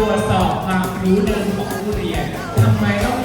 ตรวจสอบความรู้เดินของผู้เรียนทำไมต้อง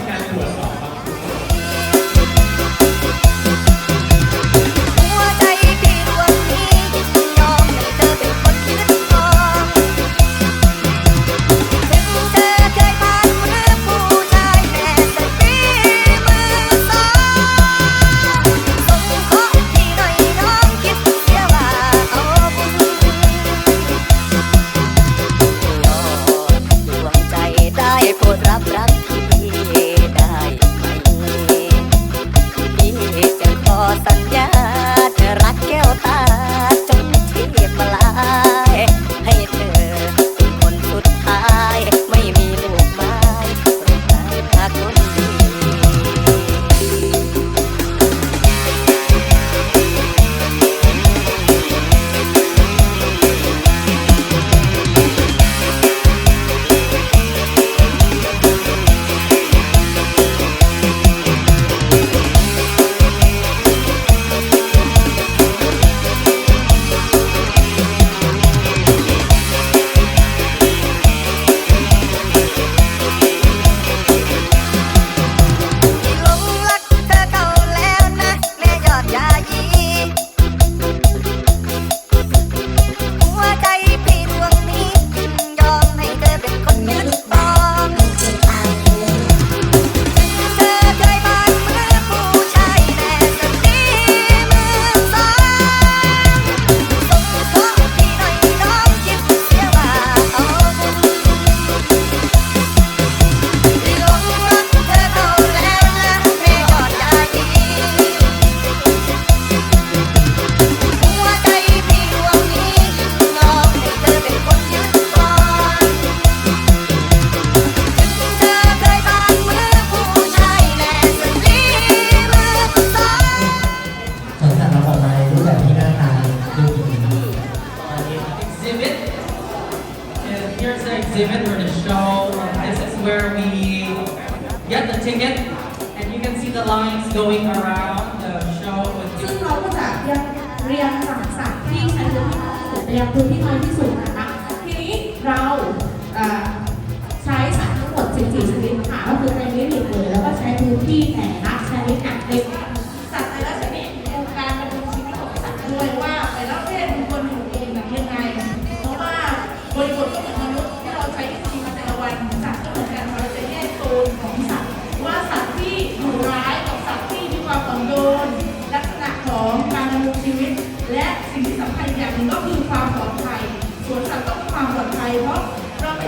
เรียนสังสรรค์ที่ชั้นลึกหรือเรียนพื้นที่น้อยที่สุดนะคะ ทีนี้เรา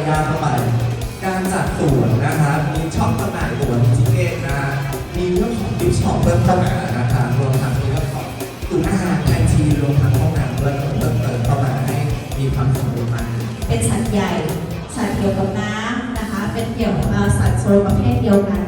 ยาวเข้าไป การจัดตั๋วนะคะมีช่องจำหน่ายตั๋วมีทิเกตนะมีเรื่องของดิสช็อปเพิ่มเข้ามานะคะรวมทั้งเรื่องของตุ้นอาหารแคนทีรวมทั้งห้องน้ำด้วยเพิ่มเติมเข้ามาให้มีความสมบูรณ์มากเป็นสัตว์ใหญ่ สัตว์เกี่ยวกับน้ำนะคะ เป็นเกี่ยวกับสัตว์โซนประเภทเดียวกัน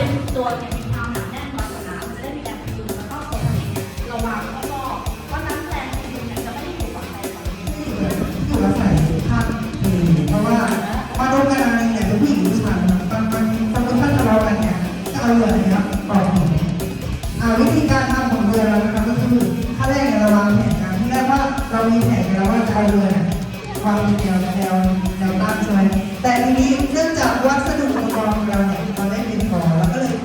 เป็นตัวเนี่ยมีความหนาแน่นน้อยกว่าน้ำมันจะได้มีการพยุงแล้วก็ปกติเระวังแล้วก็ว่าน้ำแรงพยุงเนี่ยจะไม่ได้ถูกฝั่งใดฝั่งหนึ่งอยู่อาศัยภาพเองเพราะว่ามาดนกันะไรเนี่ยผู้หญิงผู้ชายมันมันมันมันท่านทะเลาะกันเนี่ยจะเอาเรือเนะครับต่อยอ่วิธีการทำของเรือเรานะครับก็คือขั้นแรกเนี่ยระวังแผนนที่แรกว่าเรามีแผนนแล้วว่าจะเอาเรือเวางแนวแนวแนวตั้งใช่ไหม แต่ทีนี้เนื่องจากวัสดุอุปกรณ์เราเนี่ยมันไม่เพียงพอแล้วก็เลย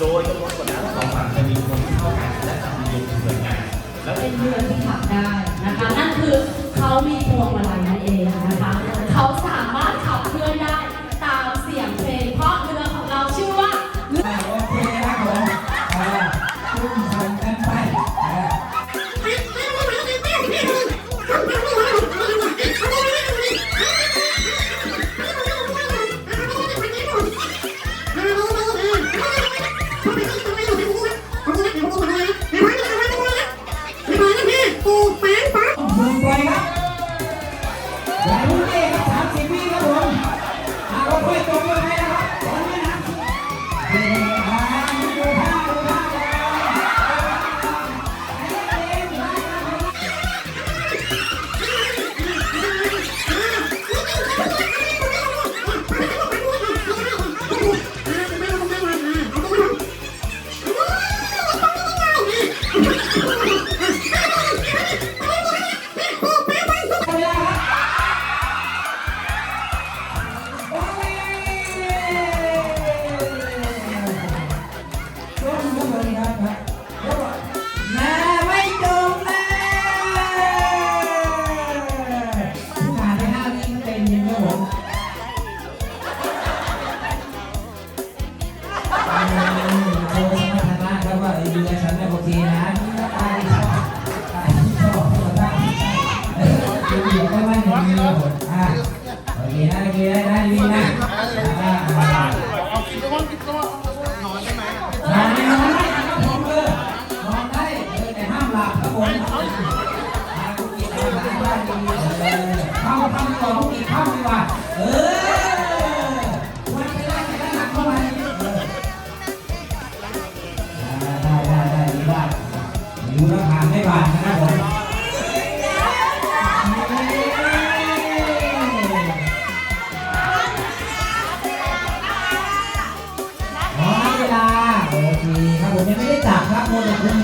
โดยจำนวนขวดนสองฝั่งจะมีคนที่เข้ากันและจะมีลงเหมือนกันและเป็นเงินที่ขับได้นะคะ นั่นคือเขามีพวงมาลัยนั่นเองนะคะเขาสามารถขับเคลื่อนได้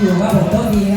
อยู่ว่าผมโชคดี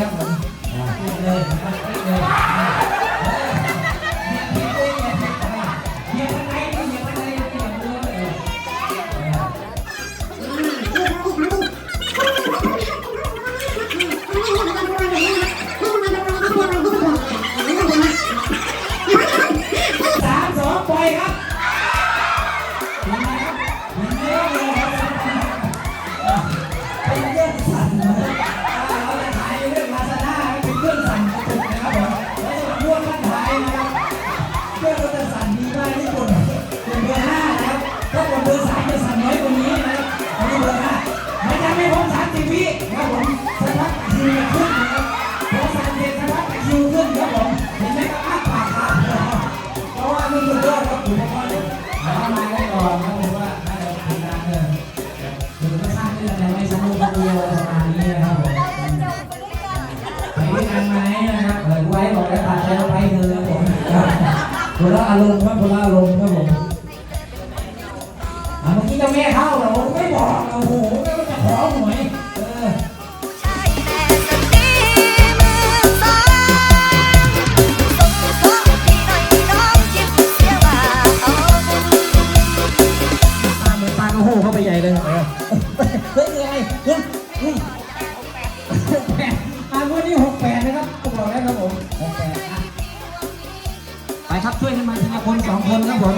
มาทีละคนสองคนครับผม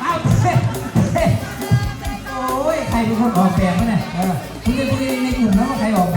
เอาเฮ้โอ้ยใครเป็นคนออกแบบเนี่ยคุณจะคุยในกลุ่มนะว่าใครออก